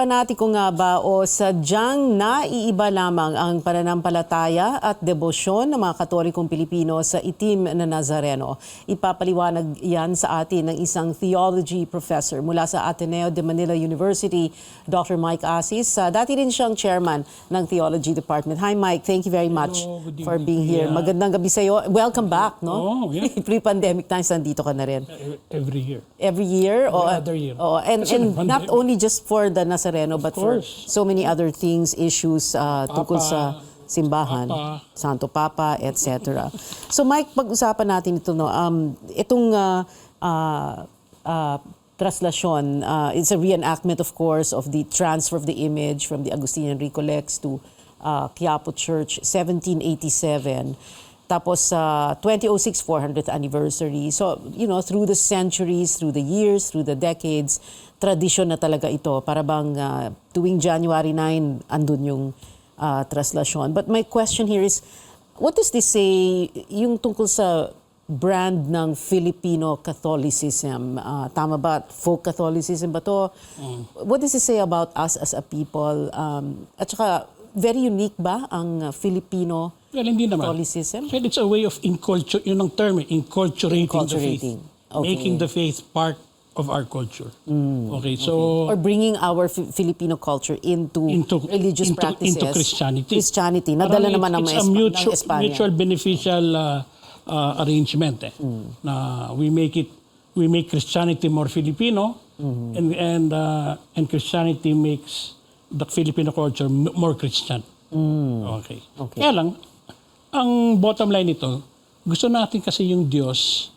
panatiko nga ba o sadyang naiiba lamang ang pananampalataya at debosyon ng mga Katolikong Pilipino sa itim na Nazareno? Ipapaliwanag yan sa atin ng isang theology professor mula sa Ateneo de Manila University, Dr. Mike Asis. Uh, dati rin siyang chairman ng Theology Department. Hi Mike, thank you very much Hello, for being here. Pia. Magandang gabi sa iyo. Welcome back, no? Oh, yeah. Pre-pandemic times, nandito ka na rin. every year. Every year? o, other year. o, and, Kasi and not only just for the Nazareno, but for so many other things, issues uh, tungkol Papa, sa simbahan, Papa. Santo Papa, etc. so Mike, pag-usapan natin ito, no? Um, itong uh, uh, uh, translasyon, uh, it's a reenactment, of course, of the transfer of the image from the Agustinian Recollects to uh, Quiapo Church, 1787. Tapos sa 2006 400th anniversary. So, you know, through the centuries, through the years, through the decades, tradisyon na talaga ito. Para bang ah, tuwing January 9, andun yung ah, traslasyon. But my question here is, what does this say yung tungkol sa brand ng Filipino Catholicism? Ah, tama ba? Folk Catholicism ba to? What does it say about us as a people? Um, at saka, very unique ba ang ah, Filipino Well, hindi naman. Catholicism? Well, it's a way of inculture, yun ang term eh, inculturating, Inculturating. the faith. Okay. Mm. Making the faith part of our culture. Okay, so or bringing our Fi- Filipino culture into, into religious into, practices. into Christianity. Christianity. Nadala Parang naman ng, it's, a mutual, ng mutual beneficial uh, uh, arrangement eh. Hmm. Na we make it we make Christianity more Filipino Hmm. and and uh, and Christianity makes the Filipino culture more Christian. Okay. Hmm. Okay. Kaya lang ang bottom line nito, gusto natin kasi yung Diyos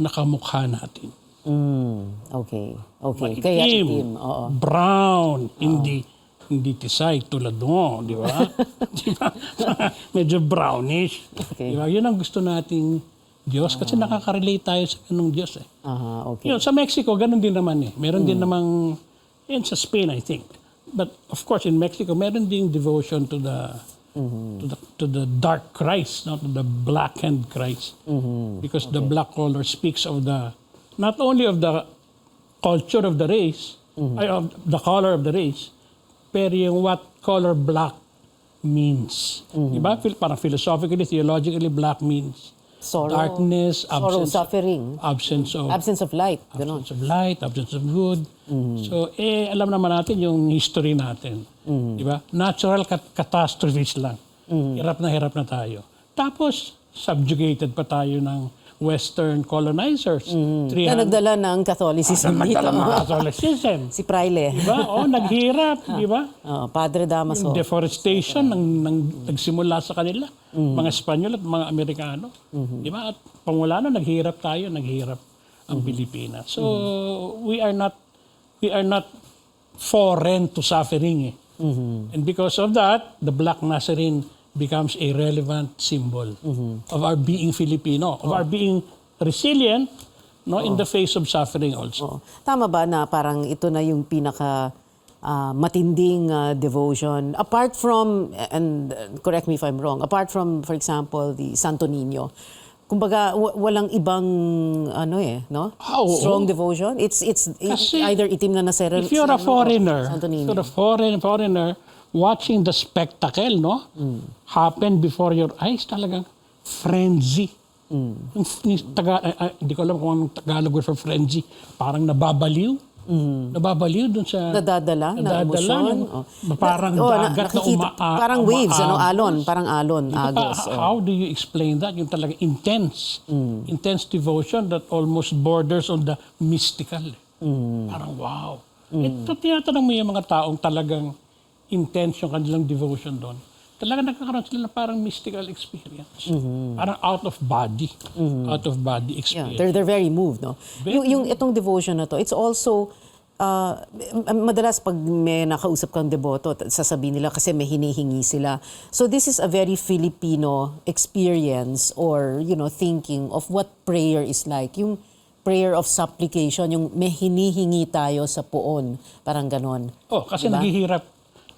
na kamukha natin. Mm, okay. Okay. Kaya itim. Oo. brown, hindi hindi tisay tulad mo, di ba? di ba? Medyo brownish. Okay. Di ba? Yun ang gusto nating Diyos kasi nakaka-relate tayo sa ganung Diyos eh. Aha, okay. Yun, sa Mexico, ganun din naman eh. Meron din namang, yun sa Spain I think. But of course, in Mexico, meron din devotion to the to the to the dark Christ, not to the blackened Christ. Because the black color speaks of the not only of the culture of the race, ay, of the color of the race, pero yung what color black means. Diba? Phil- Parang philosophically, theologically, black means Sorrow. darkness, Sorrow, absence, suffering. absence of Absence of light. Ganon. absence of light, absence of good. So, eh, alam naman natin yung history natin. Di ba? Natural cat- catastrophes lang. Hirap na hirap na tayo. Tapos, subjugated pa tayo ng Western colonizers. Na 300 nagdala ng Catholicism dito. Nagdala mga Catholicism. Si Praile. Di ba? Oh, naghirap. Di ba? Oh, Padre Damaso. Yung deforestation nang, nang nagsimula sa kanila. Mga Espanyol at mga Amerikano. Di ba? At pamula na naghirap tayo, naghirap ang Pilipinas. So we are not we are not foreign to suffering. Eh. And because of that, the Black Nazarene becomes a relevant symbol of our being Filipino, of our being resilient no in the face of suffering also. Oo. Tama ba na parang ito na yung pinaka ah, matinding ah, devotion? Apart from and uh, correct me if I'm wrong apart from for example the Santo Niño kumbaga wa- walang ibang ano eh no? Oo. strong devotion? It's it's Kasi either itim na naseren If you're a foreigner, if you're a foreign foreigner watching the spectacle, no, happen before your eyes, talagang frenzy. Yung taga, ay- ay, hindi ko alam kung anong Tagalog word for frenzy. Parang nababaliw. Nababaliw dun sa... nadadala na Nadadala emosyon ng- Oh. parang Oh, dagat na nakikita- uma- parang waves ano alon parang alon agos oh. How do you explain that? Yung talaga intense. Intense devotion that almost borders on the mystical. Parang wow. Ito tinatanong mo yung mga taong talagang intense yung kanilang devotion doon. Talaga nagkakaroon sila ng parang mystical experience. Parang out of body. Out of body Yeah, experience. they're they're very moved, no? Very Yung, yung itong devotion na to, it's also uh, madalas pag may nakausap kang deboto, sasabihin nila kasi may hinihingi sila. So this is a very Filipino experience or, you know, thinking of what prayer is like. Yung prayer of supplication, yung may hinihingi tayo sa poon. Parang ganon. Oh, kasi Diba? naghihirap.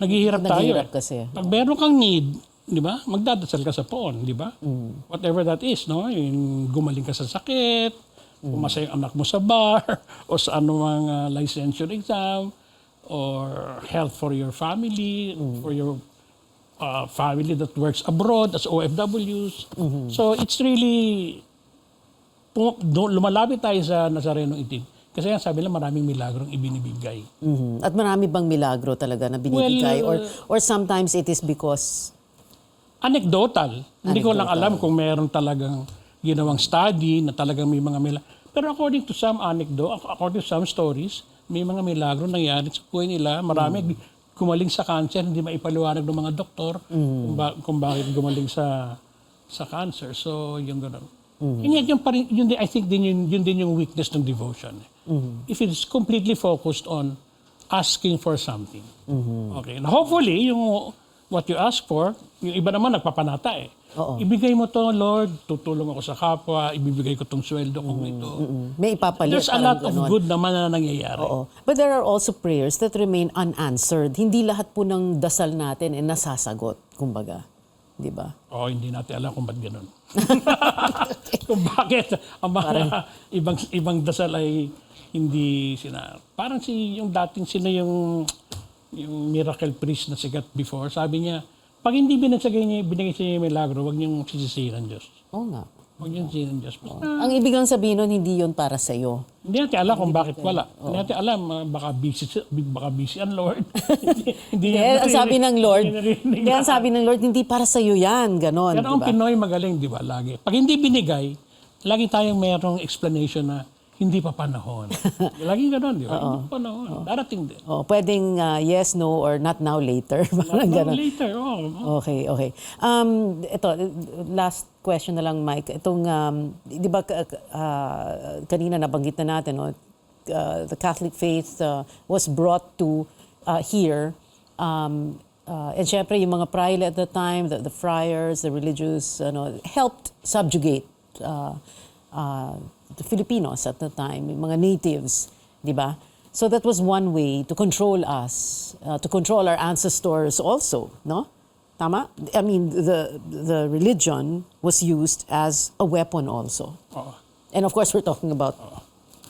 Naghihirap tayo. Naghihirap eh. kasi. Pag meron kang need, di ba? Magdadasal ka sa poon, di ba? Mm. Whatever that is, no? Yung gumaling ka sa sakit, pumasa yung anak mo sa bar, o sa anumang uh, licensure exam, or health for your family, for your uh, family that works abroad as OFWs. So it's really lumalapit tayo sa Nazareno itim. Kasi nga sabi lang maraming milagrong ibinibigay. Mhm. At marami bang milagro talaga na binibigay? Well, or, or sometimes it is because... Anecdotal. Hindi ko lang Anecdotal. alam kung meron talagang ginawang study na talagang may mga milagro. Pero according to some anecdote, according to some stories, may mga milagro nangyari sa buhay nila. Marami gumaling sa cancer, hindi maipaliwanag ng mga doktor kung, ba- kung bakit gumaling sa sa cancer. So, yung gano'n. And yet, yung, parin, yun, din- I think din yun, yun din yung weakness ng devotion. If it's completely focused on asking for something. Okay. And hopefully, yung what you ask for, yung iba naman nagpapanata eh. Oo. Ibigay mo to, Lord, tutulong ako sa kapwa, ibibigay ko tong sweldo kong ito. Mm, May ipapalit. There's a lot of ganon. good naman na nangyayari. Oo. But there are also prayers that remain unanswered. Hindi lahat po ng dasal natin ay nasasagot, kumbaga. Di ba? Oo, hindi natin alam kung ba't ganun. kung bakit ang mga ibang ibang dasal ay hindi sina parang si yung dating sino yung yung miracle priest na sikat before sabi niya pag hindi binasagay niya binigay sa inyo yung milagro wag niyong sisisihin ang Diyos Oo nga. Wag niyong sisisihin ang Diyos Basta, Ang ibig lang sabihin nun, hindi yon para sa'yo. hindi natin alam kung bakit wala hindi natin alam ah, baka busy si- baka busy ang Lord hindi, hindi niya ang sabi ng Lord, hindi, ang sabi ng Lord, hindi para sa'yo yan. Ganon, Pero ang ba? Pinoy magaling, di ba? Lagi. Pag hindi binigay, lagi tayong merong explanation na hindi pa panahon. Laging gano'n, di ba? Hindi pa panahon. Darating din. Oh, pwedeng ah, yes, no, or not now, later. Parang ganon. Later, oh. Okay, okay. Um, ito, last question na lang, Mike. Itong, um, di ba, ah, kanina nabanggit na natin, no? Uh, the Catholic faith uh, was brought to uh, here. Um, uh, and syempre, yung mga praile at the time, the, the friars, the religious, ano, helped subjugate uh, uh, the Filipinos at the time, mga natives, di ba? So that was one way to control us, uh, to control our ancestors also, no? Tama? I mean, the, the religion was used as a weapon also. Oo. And of course, we're talking about...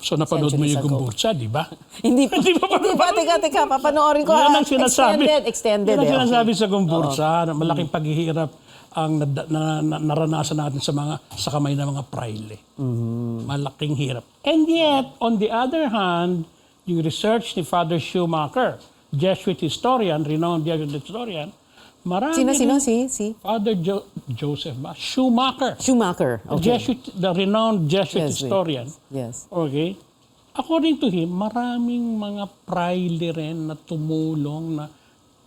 So napanood mo Centuries yung ago. Gumbursa, di ba? Hindi pa, Hindi pa pa- hindi pa, teka, teka, papanoorin ko. Yan ah, ang sinasabi. Extended, extended. Yan ang eh, sinasabi okay. sa Gumbursa. na Malaking paghihirap ang nad- na, na- naranasan natin sa mga sa kamay ng mga praile. Mm-hmm. Malaking hirap. And yet, on the other hand, yung research ni Father Schumacher, Jesuit historian, renowned Jesuit historian, marami Sino, sino? Si, si? Father jo- Joseph ba? Schumacher. Schumacher. The Okay. Jesuit, the renowned Jesuit Jesuit. historian. Yes. Okay? According to him, maraming mga praile rin na tumulong na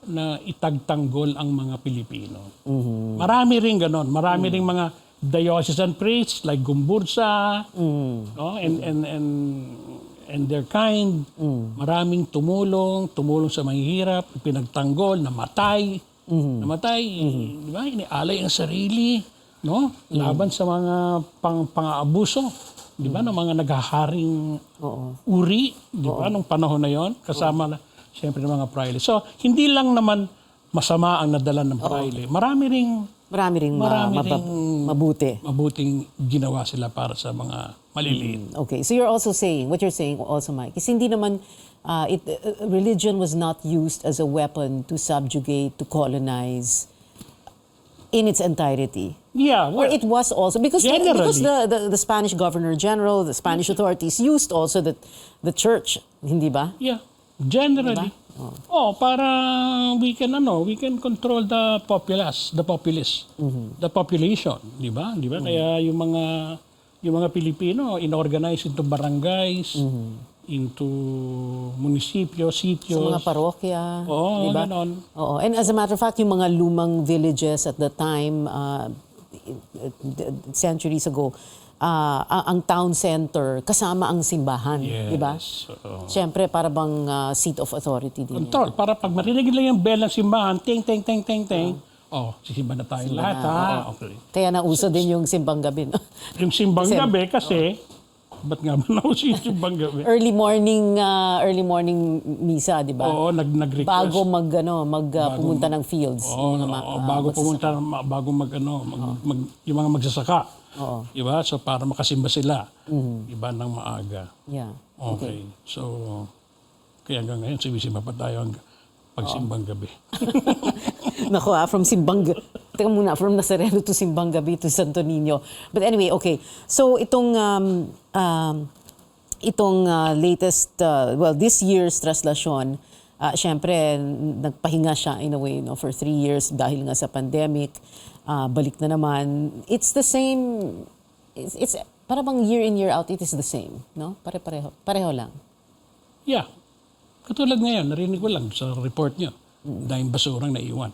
na itagtanggol ang mga Pilipino. Marami rin ganon. Marami rin mga diocesan priests like Gumbursa no? and, and, and, and their kind. Maraming tumulong, tumulong sa mahihirap, pinagtanggol, namatay. Namatay, di ba? Inialay ang sarili, no? Laban sa mga pang pang-aabuso, di ba? Ng mga naghaharing uri, di ba? Nung panahon na yon, kasama na siyempre ng mga praile. So, hindi lang naman masama ang nadala ng praile. Marami ring Marami ring ma- Marami maba- ring- mabuti. mabuting ginawa sila para sa mga maliliit. Okay, so you're also saying, what you're saying also, Mike, is hindi naman, uh, it, uh, religion was not used as a weapon to subjugate, to colonize in its entirety. Yeah, Or well, it was also, because, the, Generally. because the, the, the Spanish Governor General, the Spanish authorities used also the, the church, hindi ba? Yeah, generally. Oh. para we can ano, we can control the populace, the populace, the population, di ba? Di ba? Kaya yung mga yung mga Pilipino inorganize into barangays, into munisipyo, Sa sitios. mga parokya, Oo, di ba? Oo. And as a matter of fact, yung mga lumang villages at the time, uh, centuries ago, uh, ang, town center, kasama ang simbahan, di ba? Yes. oo. Siyempre, para bang uh, seat of authority din. yan. Control. Para pag marinig lang yung bell ng simbahan, ting, ting, ting, ting, ting. Oh, sisimba na tayo lahat, na, ha? oo. Okay. Kaya nauso din yung simbang gabi. no? Yung simbang Kasi- gabi kasi, ba't nga ba nauso yung simbang gabi? early morning uh, early morning misa, di ba? Oo, nag, nag-request. Bago mag ano, mag uh, pumunta ng fields. Oo, mga ma- oo, ah, bago magsasaka. pumunta, bago mag, ano, mag, mag, yung mga magsasaka. Oo. Diba? So, para makasimba sila. Iba ng maaga. Yeah. Okay. So, Kaya hanggang ngayon, sumisimba pa tayo hanggang pagsimbang gabi. Nako ah, from Simbang, teka muna, from Nazareno to Simbang Gabi to Santo Niño. But anyway, okay. So itong, um, um, itong uh, latest, uh, well, this year's traslasyon, uh, syempre, nagpahinga siya in a way no, for three years dahil nga sa pandemic. Uh, balik na naman. It's the same, it's, it's para bang year in, year out, it is the same. No? Pare-pareho. Pareho lang. Yeah. Katulad ngayon, narinig ko lang sa report nyo, dahil basurang naiwan.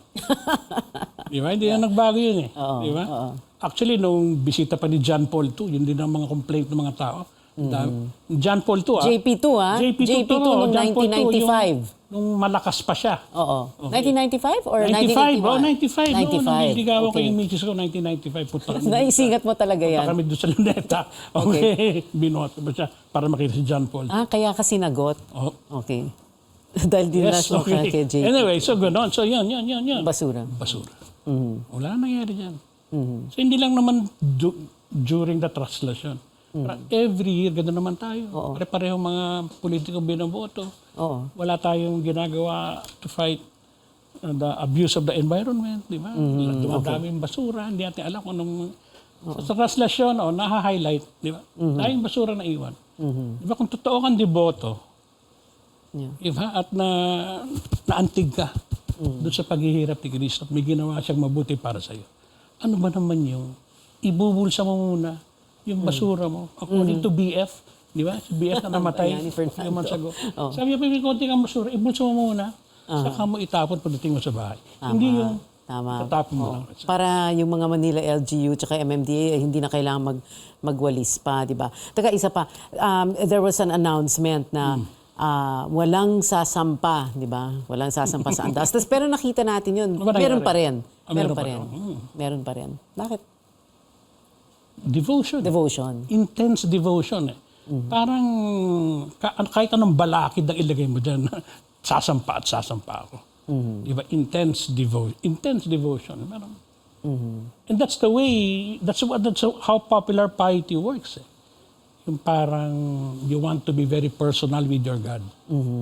Di ba? Hindi na nagbago yun eh. Di ba? Actually, nung bisita pa ni John Paul II, yun din ang mga complaint ng mga tao. Da- John Paul II, ah. JP2 ah. JP2, JP2 to, noong John Paul II, 1995. Yung, nung malakas pa siya. Oo. 1995 or 95, 1981? oh, 95. 95. No, niligawan ko Okay. yung misis ko, 1995. Punta kami, Naisingat mo talaga punta yan. kami doon sa Luneta. Okay. Binuhat ko ba siya para makita si John Paul. Ah, kaya ka sinagot. Oh. Okay. Dahil din na Yes, siya okay. kay JP. Anyway, so gano'n. So yan, yan, yan, yan. Basura. Basura. Mhm. Wala nang nangyari dyan. Mhm. So hindi lang naman du- during the translation. Mm. Every year, gano'n naman tayo. Pare-pareho mga politiko binoboto. Oo. Wala tayong ginagawa to fight uh, the abuse of the environment, di ba? Mm-hmm. Dumadami yung basura, hindi natin alam kung anong... Sa translation, oh, naha-highlight, di ba? Mm-hmm. Tayong basura na iwan. Di ba kung totoo kang deboto, Yeah. di ba? At na, naantig ka Mm. doon sa paghihirap ni Kristo at may ginawa siyang mabuti para sa iyo. Ano ba naman yung ibubulsa mo muna yung basura mo according to BF, di ba? Si BF na namatay Ayan, ni Fernando. few months ago. Oh. Sabi niya, may konti kang basura, ibulsa mo muna, saka mo itapon pagdating mo sa bahay. Hindi yung Tama. tatapon mo Oo. lang. Para yung mga Manila LGU tsaka MMDA, eh, hindi na kailangan mag, magwalis pa, di ba? Teka, isa pa. Um, there was an announcement na Hmm. ah, walang sasampa, di ba? Walang sasampa sa andas. Tas, pero nakita natin yun. Ano meron pa rin. Ah, Meron meron pa pa rin. rin. Hmm. Meron pa rin. Bakit? Devotion. Devotion. Intense devotion eh. Parang ka- kahit anong balakid ang ilagay mo dyan, sasampa at sasampa ako. Di ba? Intense devotion. Intense devotion. Parang, And that's the way, that's, what, that's how popular piety works eh. Yung parang you want to be very personal with your God.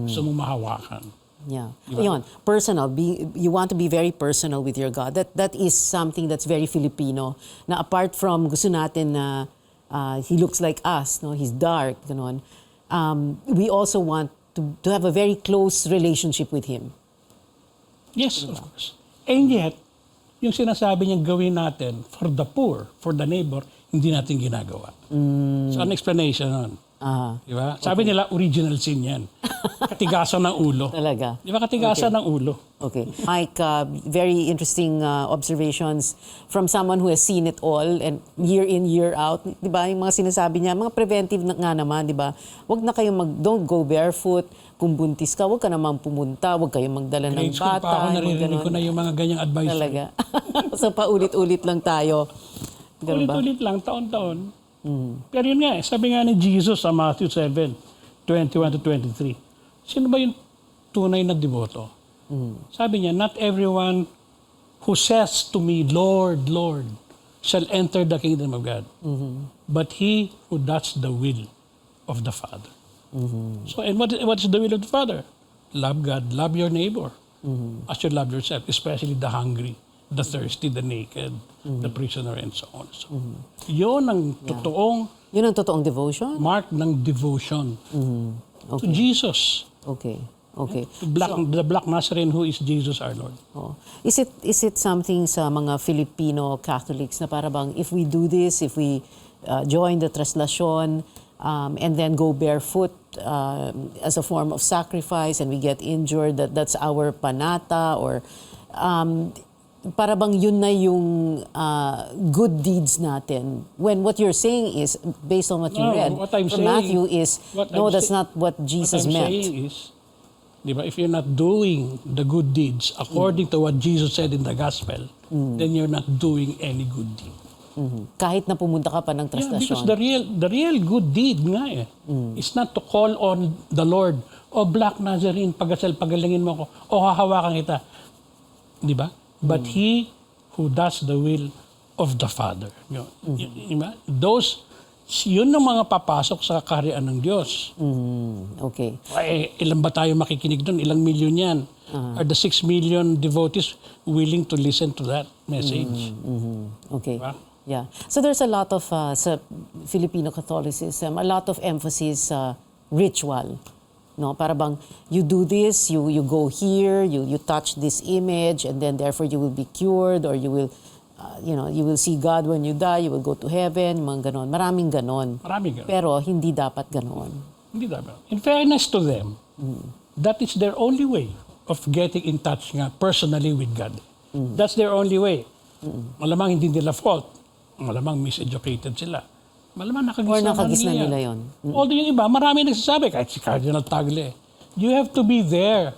Gusto mong mahawakan. Yeah. Ayun, personal. Be, you want to be very personal with your God. That that is something that's very Filipino. Na apart from gusto natin na uh, he looks like us, no? He's dark, ganon. Um, we also want to, to have a very close relationship with him. Yes, of course. And yet, yung sinasabi niyang gawin natin for the poor, for the neighbor, hindi natin ginagawa. So, an explanation nun. Ah, Di ba? Sabi nila, original sin yan. Katigasan ng ulo. talaga. Di ba katigasan ng ulo? Okay. Mike, uh, very interesting uh, observations from someone who has seen it all and year in, year out. Di ba? Yung mga sinasabi niya, mga preventive na, nga naman, di ba? Huwag na kayong mag, don't go barefoot. Kung buntis ka, huwag ka naman pumunta. Huwag kayong magdala ng Grade school bata. pa ako, naririnig ko na yung mga ganyang advice. Talaga. so, paulit-ulit lang tayo. Ganun ba? Ulit-ulit lang, taon-taon. Pero yun nga, eh, sabi nga ni Jesus sa Matthew 7, 21 to 23, sino ba yung tunay na devoto? Sabi niya, not everyone who says to me, Lord, Lord, shall enter the kingdom of God, but he who does the will of the Father. So, and what, what is the will of the Father? Love God, love your neighbor as you love yourself, especially the hungry, the thirsty, the naked, the prisoner, and so on. So, Yun ang totoong Yun ang totoong devotion? mark ng devotion to Okay. Jesus. Okay. Okay. To black, the black Nazarene who is Jesus our Lord. Oh. Is it is it something sa mga Filipino Catholics na para bang if we do this, if we uh, join the traslasyon um, and then go barefoot uh, as a form of sacrifice and we get injured, that that's our panata or um, para bang yun na yung uh, good deeds natin when what you're saying is based on what you No, read what I'm from saying- Matthew is what no I'm that's not what Jesus what I'm meant saying is, di ba, if you're not doing the good deeds according to what Jesus said in the gospel, then you're not doing any good deed. Mhm. kahit na pumunta ka pa ng Yeah, traslasyon because the real the real good deed nga eh, is not to call on the Lord, o Black Nazarene, pagasal, pagalingin mo ako, o hahawakan kita. Di ba? But he who does the will of the Father. Yun. Ba? Those yun ang mga papasok sa kaharian ng Diyos. Mhm. Okay. Ay, ilan ba tayo makikinig doon? Ilang milyon yan? Are the 6 million devotees willing to listen to that message? Mhm. Okay. Diba? Yeah. So there's a lot of uh, sa Filipino Catholicism, a lot of emphasis sa ritual. No, para bang you do this, you you go here, you you touch this image and then therefore you will be cured or you will uh, you know, you will see God when you die, you will go to heaven, mga ganon. Maraming ganon. Maraming ganun. Pero hindi dapat ganon. Hindi dapat. In fairness to them, that is their only way of getting in touch nga personally with God. That's their only way. Malamang hindi nila fault. Malamang miseducated sila. Malamang nakagis Or na nakagis na nila yun. Although yung iba, marami nagsasabi, kahit si Cardinal Tagle, you have to be there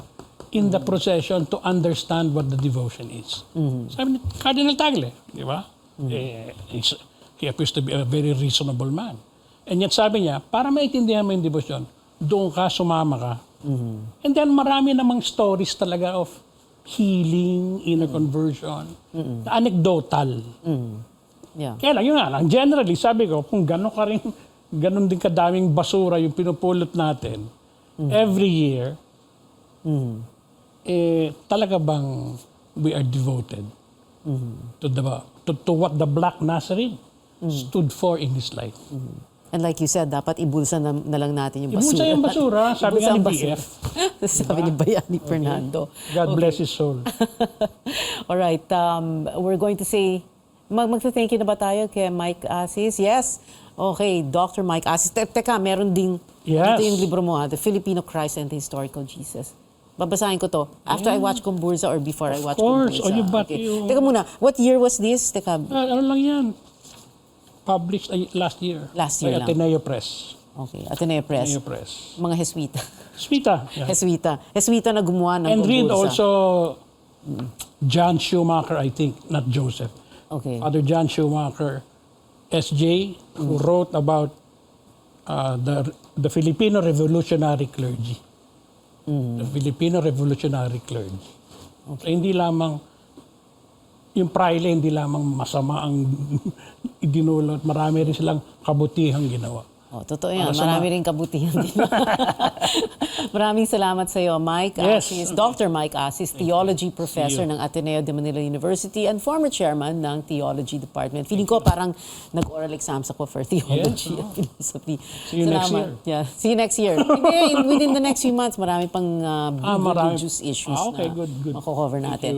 in the procession to understand what the devotion is. Sabi ni Cardinal Tagle, di ba? Eh, he's- he appears to be a very reasonable man. And yet sabi niya, para maintindihan mo yung devotion, doon ka, sumama ka. And then marami namang stories talaga of healing, inner conversion, na anecdotal. Yeah. Kaya lang, yun nga lang. Generally, sabi ko, kung gano'n ka rin, gano'n din kadaming basura yung pinupulot natin, every year, eh, talaga bang we are devoted to, the, to, to what the Black Nazarene stood for in his life. And like you said, dapat ibulsa na, na lang natin yung basura. Ibulsa yung basura, sabi nga ni. BF. sabi ni Bayani Fernando. God bless his soul. All right, um, we're going to say, mag magta-thank you na ba tayo kay Mike Asis? Yes. Okay, Dr. Mike Asis. Te- teka, meron ding, Yes. ito yung libro mo ha, The Filipino Christ and the Historical Jesus. Babasahin ko to. After I watch Kumburza or before I watch course. Kumburza. Oh, you bet okay. you- Teka muna, what year was this? Teka, Ah, ano lang yan? Published uh, last year. Last year by lang. Ateneo Press. okay, Ateneo Press. Ateneo Press. Mga Heswita. Smita. Yeah. Heswita. Heswita na gumawa ng And read Kumburza. also John Schumacher, I think, not Joseph. Okay. Father John Schumacher, SJ, who wrote about uh, the the Filipino revolutionary clergy. The Filipino revolutionary clergy. So, hindi lamang yung praile, hindi lamang masama ang idinulot. Marami rin silang kabutihang ginawa. Oh, totoo yan. Para Marami rin kabutihan din. Maraming salamat sa iyo, Mike Yes. Asis, Dr. Mike Asis, Theology Professor ng Ateneo de Manila University and former Chairman ng Theology Department. Feeling ko parang nag-oral exams ako for Theology Yes, at Philosophy. See you next year. Yeah, see you next year. Hindi, in- within the next few months, marami pang uh, Ah, marami. religious issues Ah, okay, na good, good. mako-cover Thank natin.